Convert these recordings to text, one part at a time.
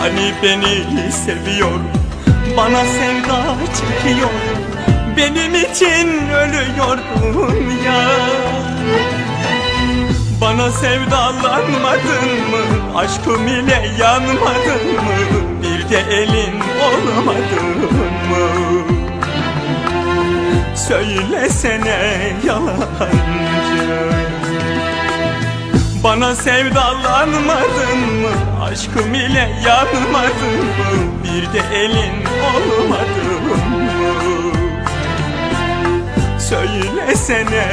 Hani beni seviyor Bana sevda çekiyor Benim için ölüyordun ya Bana sevdalanmadın mı? Aşkım ile yanmadın mı? Bir de elin olmadın mı? Söylesene yalancı Bana sevdalanmadın mı? Aşkım ile yanmadın mı? Bir de elin olmadın mı? Söylesene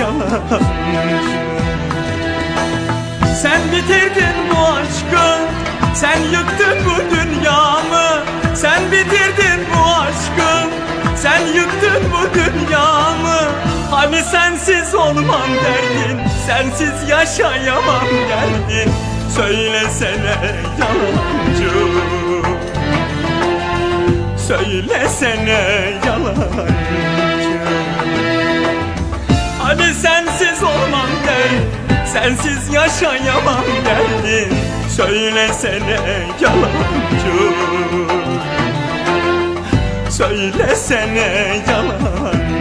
yalancı Sen bitirdin bu aşkı Sen yıktın bu dünyamı Sen bitirdin bu aşkı Sen yıktın bu dünyamı Hani sensiz olmam derdin Sensiz yaşayamam derdin Söylesene yalancı. Söylesene yalancı. Hani sensiz olmam derdin Sensiz yaşayamam derdin Söylesene yalancı. Söylesene yalancı